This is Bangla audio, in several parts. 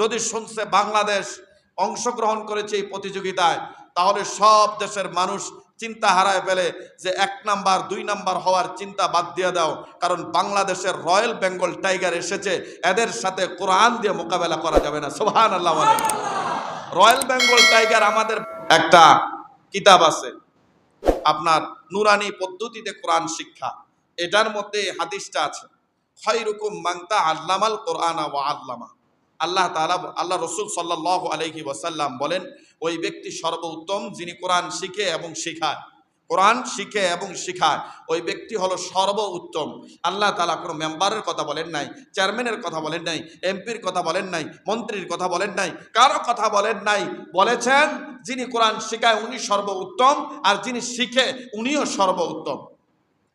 যদি শুনছে বাংলাদেশ অংশগ্রহণ করেছে এই প্রতিযোগিতায়, তাহলে সব দেশের মানুষ চিন্তা হারায় ফেলে যে এক নাম্বার, দুই নাম্বার হওয়ার চিন্তা বাদ দিয়ে দাও। কারণ বাংলাদেশের রয়্যাল বেঙ্গল টাইগার এসেছে, এদের সাথে কোরআন দিয়ে মোকাবেলা করা যাবে না। সোহান আল্লাহ রয়্যাল বেঙ্গল টাইগার আমাদের একটা কিতাব আছে, আপনার নুরানি পদ্ধতিতে কোরআন শিক্ষা। এটার মধ্যে হাদিসটা আছে খৈরুকুম মাংতা আল্লামাল কোরআন ওয়া আল্লামা। আল্লাহ তাআলা, আল্লাহ রসুল সাল্লাল্লাহু আলাইহি ওয়াসাল্লাম বলেন, ওই ব্যক্তি সর্বোত্তম যিনি কোরআন শিখে এবং শিখায়, কোরআন শিখে এবং শিখায়, ওই ব্যক্তি হলো সর্ব উত্তম আল্লাহ তালা কোনো মেম্বারের কথা বলেন নাই, চেয়ারম্যানের কথা বলেন নাই, এমপির কথা বলেন নাই, মন্ত্রীর কথা বলেন নাই, কারও কথা বলেন নাই, বলেছেন যিনি কোরআন শিখায় উনি সর্ব উত্তম আর যিনি শিখে উনিও সর্ব উত্তম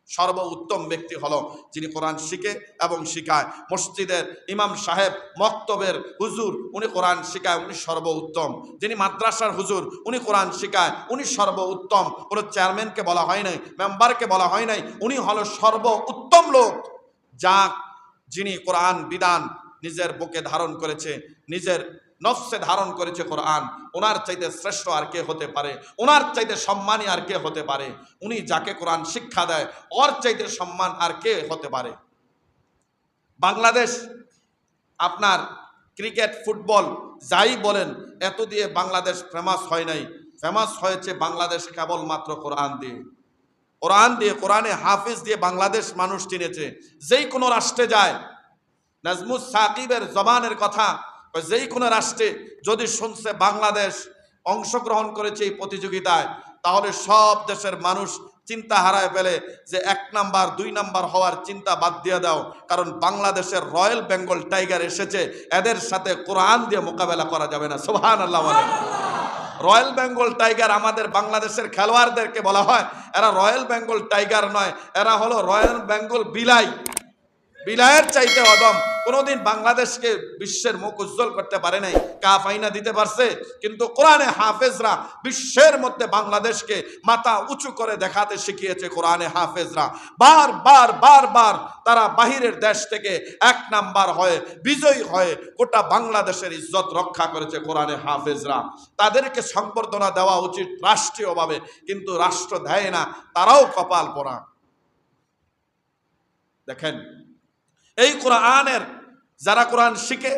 সর্ব উত্তম ব্যক্তি হলো যিনি কোরআন শিখে এবং শিখায়। মসজিদের ইমাম সাহেব, মক্তবের হুজুর, উনি কোরআন শিখায়, উনি সর্ব উত্তম যিনি মাদ্রাসার হুজুর, উনি কোরআন শিখায়, উনি সর্ব উত্তম কোনো চেয়ারম্যানকে বলা হয় নাই, মেম্বারকে বলা হয় নাই, উনি হলো সর্ব উত্তম লোক। যা যিনি কোরআন বিধান নিজের বুকে ধারণ করেছে, নিজের নফসে ধারণ করেছে কোরআন। ওনার চাইতে শ্রেষ্ঠ আর কে হতে পারে? ওনার চাইতে সম্মানী আর কে হতে পারে? উনি যাকে কোরআন শিক্ষা দেয়, ওর চাইতে সম্মান আর কে হতে পারে? বাংলাদেশ, আপনার ক্রিকেট, ফুটবল, যাই বলেন, এত দিয়ে বাংলাদেশ ফেমাস হয় নাই। ফেমাস হয়েছে বাংলাদেশ কেবলমাত্র কোরআন দিয়ে। কোরআন দিয়ে, কোরআনে হাফিজ দিয়ে বাংলাদেশ মানুষ চিনেছে। যেই কোনো রাষ্ট্রে যায়, নাজমুস সাকিবের জবানের কথা যেই কোনো রাষ্ট্রে যদি শুনছে বাংলাদেশ অংশগ্রহণ করেছে এই প্রতিযোগিতায়, তাহলে সব দেশের মানুষ চিন্তা হারায় ফেলে যে এক নাম্বার, দুই নাম্বার হওয়ার চিন্তা বাদ দিয়ে দাও। কারণ বাংলাদেশের রয়্যাল বেঙ্গল টাইগার এসেছে, এদের সাথে কোরআন দিয়ে মোকাবেলা করা যাবে না। সোহান আল্লাহ রয়্যাল বেঙ্গল টাইগার আমাদের বাংলাদেশের খেলোয়াড়দেরকে বলা হয়। এরা রয়্যাল বেঙ্গল টাইগার নয়, এরা হলো রয়্যাল বেঙ্গল বিলাই। বিলায়ের চাইতে অদম। কোনোদিন বাংলাদেশকে বিশ্বের মুখ উজ্জ্বল করতে পারে নাই। কাফ আইনা দিতে পারছে, কিন্তু কোরআনে হাফেজরা বিশ্বের মধ্যে বাংলাদেশকে মাথা উঁচু করে দেখাতে শিখিয়েছে কোরআনে হাফেজরা। বার বার বার বার তারা বাহিরের দেশ থেকে এক নাম্বার হয়ে, বিজয়ী হয়ে গোটা বাংলাদেশের ইজ্জত রক্ষা করেছে কোরআনে হাফেজরা। তাদেরকে সংবর্ধনা দেওয়া উচিত রাষ্ট্রীয়ভাবে, কিন্তু রাষ্ট্র দেয় না, তারাও কপাল পরা দেখেন, এই কোরআনের যারা কোরআন শিখে,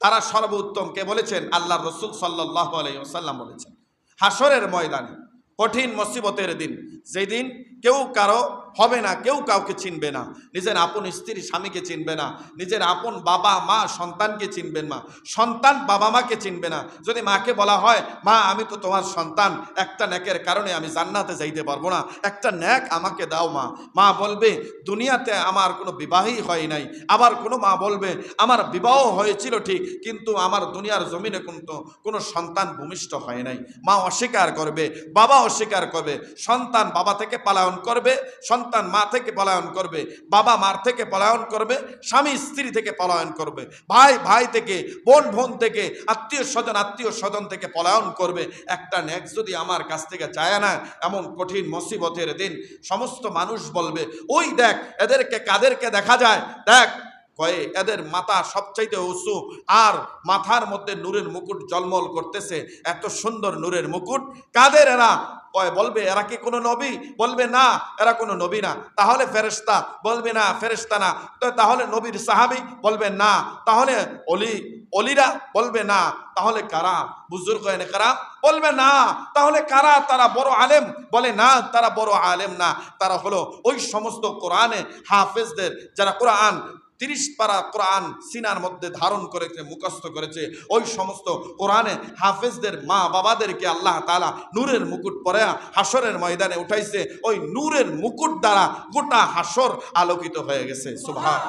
তারা সর্বোত্তম। কে বলেছেন? আল্লাহ রসুল সাল্লাহ আলাইসাল্লাম বলেছেন। হাসরের ময়দানে, কঠিন মসিবতের দিন, যেদিন কেউ কারও হবে না, কেউ কাউকে চিনবে না। নিজের আপন স্ত্রী স্বামীকে চিনবে না। নিজের আপন বাবা, মা, সন্তানকে চিনবেন মা সন্তান বাবা, মাকে চিনবে না। যদি মাকে বলা হয়, মা, আমি তো তোমার সন্তান, একটা ন্যাকের কারণে আমি জান্নাতে যাইতে পারব না। একটা ন্যাক আমাকে দাও, মা। মা বলবে, দুনিয়াতে আমার কোনো বিবাহই হয় নাই। আবার কোনো মা বলবে, আমার বিবাহ হয়েছিল ঠিক, কিন্তু আমার দুনিয়ার জমিনে কিন্তু কোনো সন্তান ভূমিষ্ঠ হয় নাই। মা অস্বীকার করবে, বাবা অস্বীকার করবে, সন্তান বাবা থেকে পালায়ন করবে, সন্তান মা থেকে পলায়ন করবে, বাবা মার থেকে পলায়ন করবে, স্বামী স্ত্রী থেকে পলায়ন করবে, ভাই ভাই থেকে, বোন বোন থেকে, আত্মীয় স্বজন আত্মীয় স্বজন থেকে পলায়ন করবে। একটা ন্যাক যদি আমার কাছ থেকে চায় না, এমন কঠিন মুসিবতের দিন সমস্ত মানুষ বলবে, ওই দেখ, এদেরকে কাদেরকে দেখা যায়? দেখ কয়ে, এদের মাথা সবচাইতে উঁচু আর মাথার মধ্যে নূরের মুকুট জলমল করতেছে। এত সুন্দর নূরের মুকুট। কাদের এরা? কয়, বলবে, এরা কি কোনো নবী? বলবে, না, এরা কোনো নবী না। তাহলে ফেরেস্তা বলবে, না ফেরেস্তা না। তাহলে নবীর সাহাবি? বলবে, না। তাহলে অলি, অলিরা? বলবে, না। তাহলে কারা? বুজুর্গ এনে কারা? বলবে, না। তাহলে কারা? তারা বড় আলেম? বলে, না, তারা বড় আলেম না। তারা হলো ওই সমস্ত কোরআনে হাফেজদের, যারা কোরআন তিরিশ পারা কোরআন সিনার মধ্যে ধারণ করেছে, মুখস্থ করেছে। ওই সমস্ত কোরআনে হাফেজদের মা বাবাদেরকে আল্লাহ তালা নূরের মুকুট পরে হাসরের ময়দানে উঠাইছে। ওই নূরের মুকুট দ্বারা গোটা হাসর আলোকিত হয়ে গেছে। সুভাষ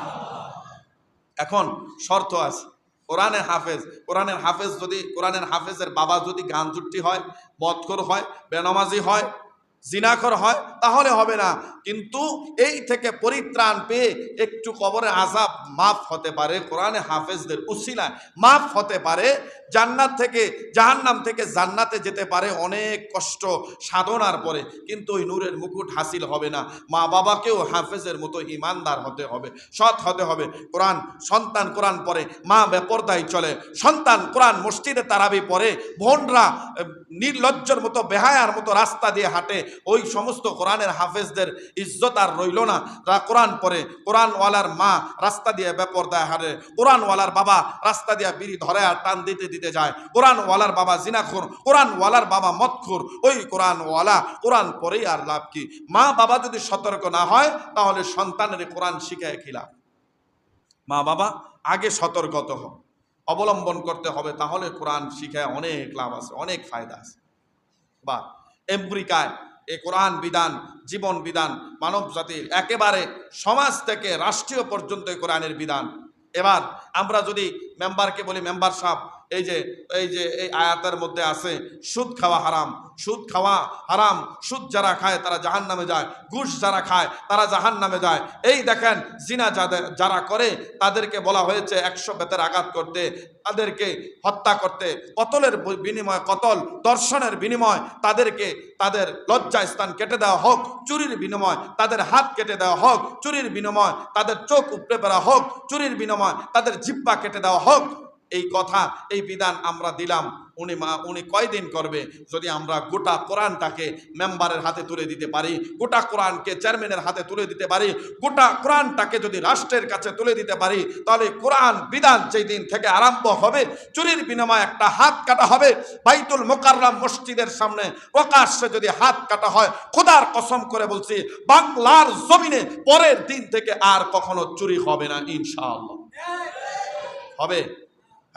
এখন শর্ত আছে, কোরআনের হাফেজ কোরআনের হাফেজ যদি, কোরআনের হাফেজের বাবা যদি গান জুট্টি হয় বদকর হয়, বেনামাজি হয় জিনাখর হয়, তাহলে হবে না। কিন্তু এই থেকে পরিত্রাণ পেয়ে একটু কবরে আজাব মাফ হতে পারে, কোরআনে হাফেজদের উসিলায় মাফ হতে পারে, জান্নাত থেকে, জাহান্নাম থেকে জান্নাতে যেতে পারে অনেক কষ্ট সাধনার পরে, কিন্তু ওই নূরের মুকুট হাসিল হবে না। মা বাবাকেও হাফেজের মতো ইমানদার হতে হবে, সৎ হতে হবে। কোরআন, সন্তান কোরআন পরে মা বেপরদায় চলে, সন্তান কোরআন মসজিদে তারাবি পরে বোনরা নির্লজ্জর মতো, বেহায়ার মতো রাস্তা দিয়ে হাঁটে ওই সমস্ত কোরআনের হাফেজদের ইজ্জত আর রইল না। তারা কোরআন পড়ে, কোরআনওয়ালার মা রাস্তা দিয়ে বেপরদায় হারে কোরআনওয়ালার বাবা রাস্তা দিয়ে বিড়ি ধরে আর টান দিতে দিতে যায়, কোরআনওয়ালার বাবা জিনাখুর, কোরআনওয়ালার বাবা মতখুর ওই কোরআনওয়ালা কোরআন পরেই আর লাভ কি? মা বাবা যদি সতর্ক না হয়, তাহলে সন্তানের কোরআন শিখায় খিলা মা বাবা, আগে সতর্কত হোক অবলম্বন করতে হবে, তাহলে কোরআন শিখায় অনেক লাভ আছে, অনেক ফায়দা আছে। বা আমেরিকায় এ কোরআন বিধান, জীবন বিধান, মানব জাতির একেবারে সমাজ থেকে রাষ্ট্রীয় পর্যন্ত কোরআনের বিধান। এবার আমরা যদি মেম্বারকে বলি, মেম্বার সাহেব এই যে এই যে, এই আয়াতের মধ্যে আছে, সুদ খাওয়া হারাম, সুদ খাওয়া হারাম, সুদ যারা খায় তারা জাহান নামে যায়, ঘুষ যারা খায় তারা জাহান নামে যায়। এই দেখেন, জিনা যাদের যারা করে, তাদেরকে বলা হয়েছে একশো বেতের আঘাত করতে, তাদেরকে হত্যা করতে। কতলের বিনিময়, কতল দর্শনের বিনিময়, তাদেরকে তাদের লজ্জা স্থান কেটে দেওয়া হোক, চুরির বিনিময়, তাদের হাত কেটে দেওয়া হোক, চুরির বিনিময়, তাদের চোখ উপড়ে পড়া হোক, চুরির বিনিময়, তাদের জিব্বা কেটে দেওয়া হোক এই কথা, এই বিধান আমরা দিলাম। উনি মা, উনি কয়দিন করবে? যদি আমরা গোটা কোরআনটাকে মেম্বারের হাতে তুলে দিতে পারি, গোটা কোরআনকে চেয়ারম্যানের হাতে তুলে দিতে পারি, গোটা কোরআনটাকে যদি রাষ্ট্রের কাছে তুলে দিতে পারি, তাহলে কোরআন বিধান যেই দিন থেকে আরম্ভ হবে, চুরির বিনিময়ে একটা হাত কাটা হবে, বাইতুল মোকাররাম মসজিদের সামনে প্রকাশ্যে যদি হাত কাটা হয়, খোদার কসম করে বলছি, বাংলার জমিনে পরের দিন থেকে আর কখনো চুরি হবে না, ইনশাআল্লাহ। হবে?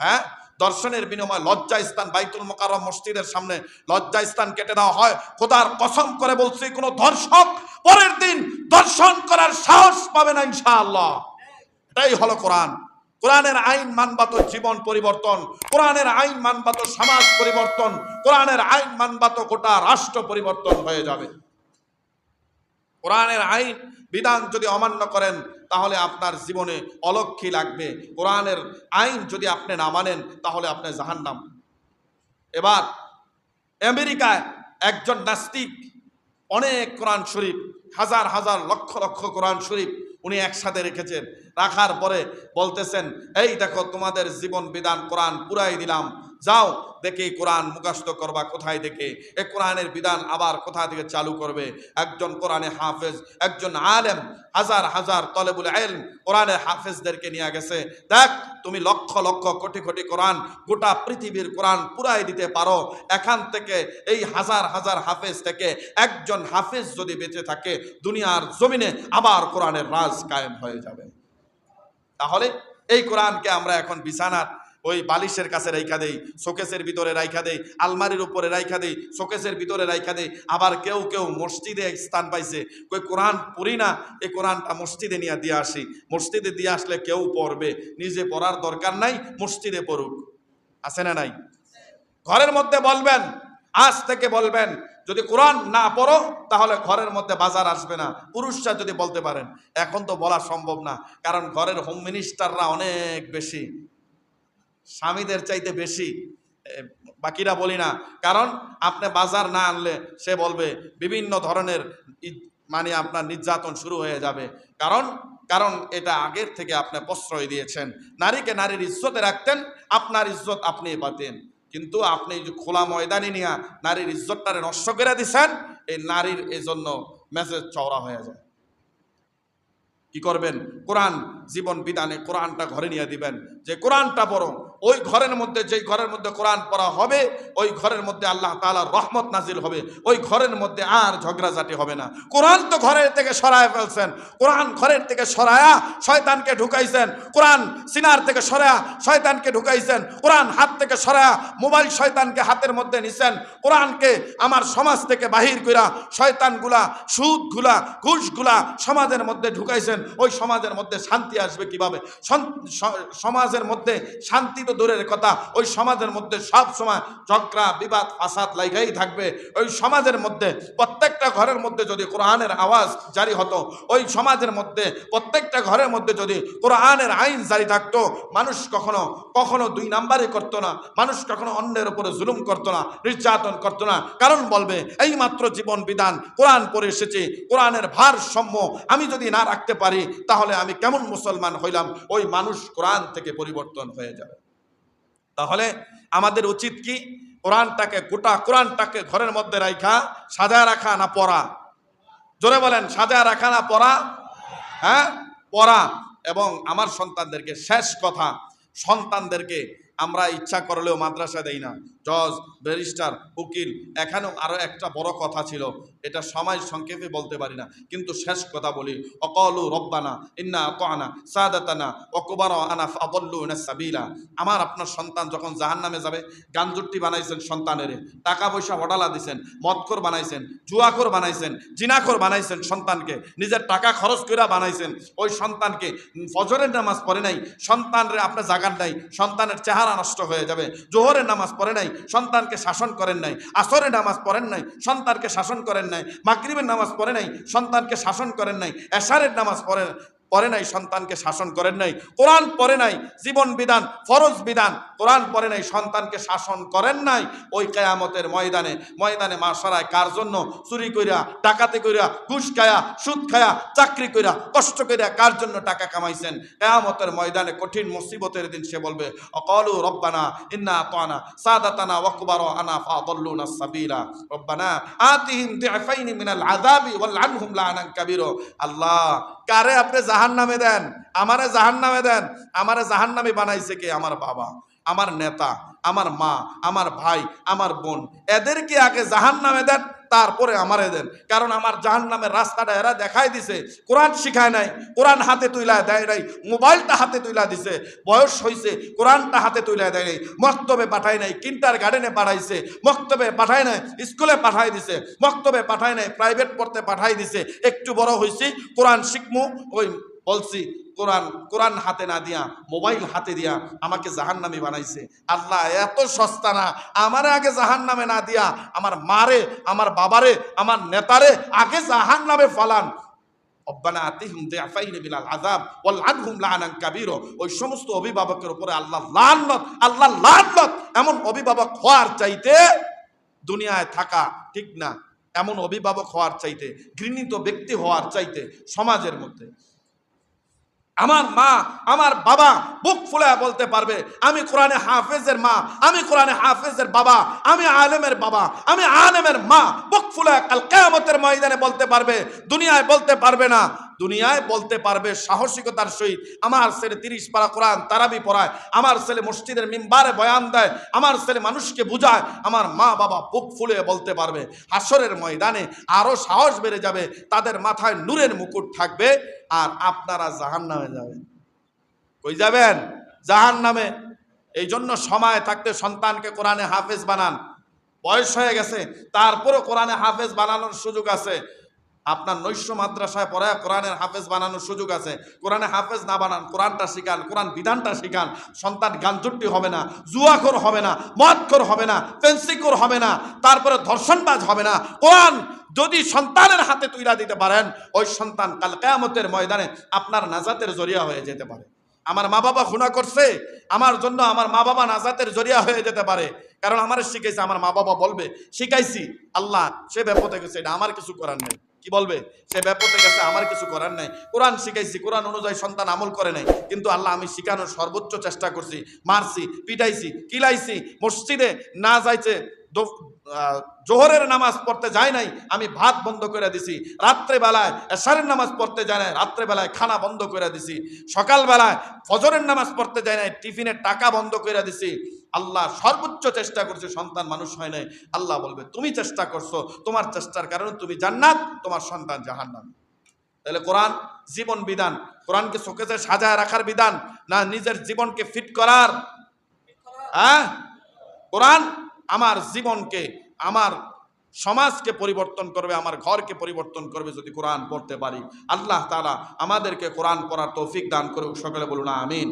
হ্যাঁ? দর্শনের বিনিময়ে লজ্জা স্থান বাইতুল মোকাররম মসজিদের সামনে লজ্জা স্থান কেটে দেওয়া হয়। খোদার কসম করে বলছি, কোনো দর্শক পরের দিন দর্শন করার সাহস পাবে না ইনশাআল্লাহ। এটাই হলো কোরআন। কোরআনের আইন মানবাত জীবন পরিবর্তন, কোরআনের আইন মানবাত সমাজ পরিবর্তন, কোরআনের আইন মানবাত গোটা রাষ্ট্র পরিবর্তন হয়ে যাবে। কোরআনের আইন বিধান যদি অমান্য করেন, তাহলে আপনার জীবনে অলক্ষী লাগবে। কোরআনের আইন যদি আপনি না মানেন, তাহলে আপনি জাহান্নাম। এবার, আমেরিকায় একজন নাস্তিক, অনেক কোরআন শরীফ, হাজার হাজার লক্ষ লক্ষ কোরআন শরীফ উনি একসাথে রেখেছেন। রাখার পরে বলতেছেন, এই দেখো, তোমাদের জীবন বিধান কোরআন পুরাই দিলাম। যাও, দেখে কোরআন মুখস্থ করবা কোথায় দেখে। এ কোরআনের বিধান আবার কোথা থেকে চালু করবে? একজন কোরআনে হাফেজ, একজন আলেম, হাজার হাজার তলেবুল এলম কোরআনের হাফেজদেরকে নিয়ে গেছে। দেখ, তুমি লক্ষ লক্ষ কোটি কোটি কোরআন, গোটা পৃথিবীর কোরআন পুরাই দিতে পারো। এখান থেকে, এই হাজার হাজার হাফেজ থেকে একজন হাফেজ যদি বেঁচে থাকে, দুনিয়ার জমিনে আবার কোরআনের রাজ কায়েম হয়ে যাবে। তাহলে এই কোরআনকে আমরা এখন বিছানার ওই বালিশের কাছে রাইখা দেই, শোকেসের ভিতরে রাইখা দেই, আলমারির উপরে রাইখা দেই, শোকেসের ভিতরে রাইখা দেই। আবার কেউ কেউ মসজিদে স্থান পাইছে, কই কোরআন পড়ি না, এই কোরআনটা মসজিদে নিয়ে দিয়ে আসি। মসজিদে দিয়ে আসলে কেউ পড়বে, নিজে পড়ার দরকার নাই, মসজিদে পড়ুক। আছে না নাই? ঘরের মধ্যে বলবেন, আজ থেকে বলবেন, যদি কোরআন না পড়ো, তাহলে ঘরের মধ্যে বাজার আসবে না। পুরুষরা যদি বলতে পারেন, এখন তো বলা সম্ভব না, কারণ ঘরের হোম মিনিস্টাররা অনেক বেশি। স্বামীদের চাইতে বেশি বাকিরা বলি না। কারণ আপনি বাজার না আনলে সে বলবে, বিভিন্ন ধরনের মানে আপনার নির্যাতন শুরু হয়ে যাবে। কারণ কারণ এটা আগের থেকে আপনি প্রশ্রয় দিয়েছেন। নারীকে নারীর ইজ্জতে রাখতেন, আপনার ইজ্জত আপনি পাতেন কিন্তু আপনি যে খোলা ময়দানে নিয়ে নারীর ইজ্জতটারে নষ্ট করে দিচ্ছেন এই নারীর এই জন্য মেসেজ চওড়া হয়ে যায়। কি করবেন? কোরআন, জীবন বিধানে কোরআনটা ঘরে নিয়ে দিবেন। যে কোরআনটা পড়ো ওই ঘরের মধ্যে যেই ঘরের মধ্যে কোরআন পড়া হবে, ওই ঘরের মধ্যে আল্লাহ তালার রহমত নাজিল হবে, ওই ঘরের মধ্যে আর ঝগড়াঝাটি হবে না। কোরআন তো ঘরের থেকে সরায় ফেলছেন, কোরআন ঘরের থেকে সরায়া শয়তানকে ঢুকাইছেন, কোরআন সিনার থেকে সরায়া শয়তানকে ঢুকাইছেন, কোরআন হাত থেকে সরায়া মোবাইল শয়তানকে হাতের মধ্যে নিছেন, কোরআনকে আমার সমাজ থেকে বাহির কইরা শয়তানগুলা, সুদগুলা, ঘুষগুলা সমাজের মধ্যে ঢুকাইছেন, ওই সমাজের মধ্যে শান্তি আসবে কীভাবে? সমাজের মধ্যে শান্তি তো দূরের কথা, ওই সমাজের মধ্যে সব সময় ঝগড়া, বিবাদ, ফাসাদ লাগাই থাকবে। ওই সমাজের মধ্যে, প্রত্যেকটা ঘরের মধ্যে যদি কোরআনের আওয়াজ জারি হতো, ওই সমাজের মধ্যে, প্রত্যেকটা ঘরের মধ্যে যদি কোরআনের আইন জারি থাকতো, মানুষ কখনো কখনো দুই নাম্বারে করতো না, মানুষ কখনো অন্যের উপরে জুলুম করতো না, নির্যাতন করতো না। কারণ বলবে এই মাত্র জীবন বিধান, কোরআন পড়ে এসেছে, কোরআনের ভারসাম্য আমি যদি না রাখতে পারি, তাহলে আমি কেমন মুসলমান হইলাম? ওই মানুষ কোরআন থেকে পরিবর্তন হয়ে যাবে। তাহলে আমাদের উচিত কি? কোরআনটাকে, গোটা কোরআনটাকে ঘরের মধ্যে রাখা সাজায় রাখা না পড়া? জোরে বলেন, সাজায় রাখা না পড়া? হ্যাঁ? পড়া। এবং আমার সন্তানদেরকে শেষ কথা, সন্তানদেরকে আমরা ইচ্ছা করলেও মাদ্রাসা দেই না। জজ, ব্যারিস্টার, উকিল, এখানেও আরও একটা বড় কথা ছিল। এটা সময় সংক্ষেপে বলতে পারি না, কিন্তু শেষ কথা বলি। অকলু রব্বানা, ইন্না আনা সাদাতানা অকবার আনা ফাবল্লু সাবিলা। আমার আপনার সন্তান যখন জাহান নামে যাবে, গাঞ্জুট্টি বানাইছেন সন্তানের। টাকা পয়সা হডালা দিছেন, মদখোর বানাইছেন, জুয়াখোর বানাইছেন, জিনাখোর বানাইছেন সন্তানকে। নিজের টাকা খরচ করে বানাইছেন। ওই সন্তানকে ফজরের নামাজ পড়ে নাই, সন্তানরে আপনার জাগার নাই, সন্তানের চেহারা নষ্ট হয়ে যাবে। জোহরের নামাজ পড়ে নাই সন্তানকে শাসন করেন নাই, আসরে নামাজ পড়েন নাই, সন্তানকে শাসন করেন নাই, মাগরিবের নামাজ পড়ে নাই, সন্তানকে শাসন করেন নাই, এশারের নামাজ পড়ে পড়ে নাই, সন্তানকে শাসন করেন নাই, কোরআন পড়ে নাই, জীবন বিধান, ফরজ বিধান, কোরআন পড়ে নাই, সন্তানকে শাসন করেন নাই, ওই কেয়ামতের ময়দানে ময়দানে মাসরায় কার জন্য? চুরি কইরা টাকাতে কইরা, ঘুষ খায়া, সুদ খায়া, চাকরি কইরা, কষ্ট কইরা কার জন্য টাকা কামাইছেন? কেয়ামতের ময়দানে কঠিন মুসিবতের দিন সে বলবে, অকলু রব্বানা ইন্না আতানা, সাদাতানা ওয়াকবার আনা ফাদল্লুনা সাবিলা। রব্বানা আতিহিম দিআফাইনি মিনাল আযাবি ওয়াল আনহুম লানান কাবীরা। আল্লাহ, কারে আপনি জাহান নামে দেন, আমারে জাহান নামে দেন। আমারে জাহান নামে বানাইছে কে? আমার বাবা, আমার নেতা, আমার মা, আমার ভাই, আমার বোন। এদেরকে আগে জাহান নামে দেন, তারপরে আমারে দেন। কারণ আমার জাহান নামের রাস্তাটা এরা দেখাই দিছে। কোরআন শিখায় নাই, কোরআন হাতে তুইলা দেয় নাই, মোবাইলটা হাতে তুইলা দিছে, বয়স হয়েছে কোরআনটা হাতে তুইলা দেয় নাই, মক্তবে পাঠায় নাই, কিন্টার গার্ডেনে পাঠাইছে, মক্তবে পাঠায় নাই, স্কুলে পাঠাই দিছে, মক্তবে পাঠায় নাই, প্রাইভেট পড়তে পাঠাই দিছে। একটু বড় হয়েছি কোরআন শিখমু, ওই বলছি, কোরআন কোরআন হাতে না দিয়া, মোবাইল হাতে দিয়া আমাকে জাহান নামে বানাইছে। আল্লাহ এত সস্তা না, আমারে আগে জাহান নামে না দিয়া, আমার মারে, আমার বাবারে, আমার নেতারে আগে জাহান নামে ফালান লানান কাবীরা। ওই সমস্ত অভিভাবকের উপরে আল্লাহ আল্লাহ এমন অভিভাবক হওয়ার চাইতে দুনিয়ায় থাকা ঠিক না। এমন অভিভাবক হওয়ার চাইতে, ঘৃণিত ব্যক্তি হওয়ার চাইতে সমাজের মধ্যে। আমার মা, আমার বাবা বুক ফুলায় বলতে পারবে, আমি কোরআনে হাফেজের মা, আমি কোরআনে হাফেজের বাবা, আমি আলেমের বাবা, আমি আলেমের মা, বুক ফুলায় কাল কেয়ামতের ময়দানে বলতে পারবে, দুনিয়ায় বলতে পারবে না। দুনিয়ায় বলতে পারবে সাহসিকতার সহিত, আমার ছেলে তিরিশ পারা কোরআন তারাবি পড়ায়, আমার ছেলে মসজিদের মিম্বারে বয়ান দেয়, আমার ছেলে মানুষকে বুঝায়, আমার মা বাবা বুক ফুলে বলতে পারবে হাসরের ময়দানে আরও সাহস বেড়ে যাবে, তাদের মাথায় নূরের মুকুট থাকবে আর আপনারা জাহান নামে যাবেন। কই যাবেন? জাহান নামে এই জন্য সময় থাকতে সন্তানকে কোরআনে হাফেজ বানান। বয়স হয়ে গেছে, তারপরও কোরআনে হাফেজ বানানোর সুযোগ আছে। আপনার নৈশ মাদ্রাসায় পড়ায় কোরআনের হাফেজ বানানোর সুযোগ আছে। কোরআনে হাফেজ না বানান, কোরআনটা শিখান, কোরআন বিধানটা শিখান, সন্তান গাঞ্জুট্টি হবে না, জুয়াখোর হবে না, মদখোর হবে না ফেন্সিকোর হবে না, তারপরে ধর্ষণবাজ হবে না। কোরআন যদি সন্তানের হাতে তুইলা দিতে পারেন, ওই সন্তান কাল কেয়ামতের ময়দানে আপনার নাজাতের জরিয়া হয়ে যেতে পারে। আমার মা বাবা খুনা করছে, আমার জন্য আমার মা বাবা নাজাতের জরিয়া হয়ে যেতে পারে। কারণ আমার শিখাইছে, আমার মা বাবা বলবে, শিখাইছি, আল্লাহ সে ব্যাপতে গেছে, এটা আমার কিছু করার নেই। কি বলবে? সে ব্যাপারে গেছে আমার কিছু করার নাই। কোরআন শিখাইছি, কোরআন অনুযায়ী সন্তান আমল করে নাই। কিন্তু আল্লাহ আমি শিখানোর সর্বোচ্চ চেষ্টা করছি, মারছি, পিটাইছি, কিলাইছি, মসজিদে না যাইছে জোহরের নামাজ পড়তে যায় নাই, আমি ভাত বন্ধ করে দিছি। রাত্রেবেলায়, এশারের নামাজ পড়তে যায় নাই, রাত্রেবেলায় খানা বন্ধ করে দিছি। সকালবেলায় ফজরের নামাজ পড়তে যায় নাই, টিফিনের টাকা বন্ধ করে দিছি। আল্লাহ সর্বোচ্চ চেষ্টা করছে, সন্তান মানুষ হয় নাই। আল্লাহ বলবে, তুমি চেষ্টা করছ, তোমার চেষ্টার কারণে তুমি জান্নাত, তোমার সন্তান জাহান্নাম। তাহলে কোরআন জীবন বিধান, কোরআনকে শোকেসে সাজায় রাখার বিধান, না নিজের জীবনকে ফিট করার? হ্যাঁ? কোরআন আমার জীবনকে, আমার সমাজকে পরিবর্তন করবে, আমার ঘরকে পরিবর্তন করবে যদি কোরআন পড়তে পারি। আল্লাহ তালা আমাদেরকে কোরআন পড়ার তৌফিক দান করুক, সকলে বলুন আমিন।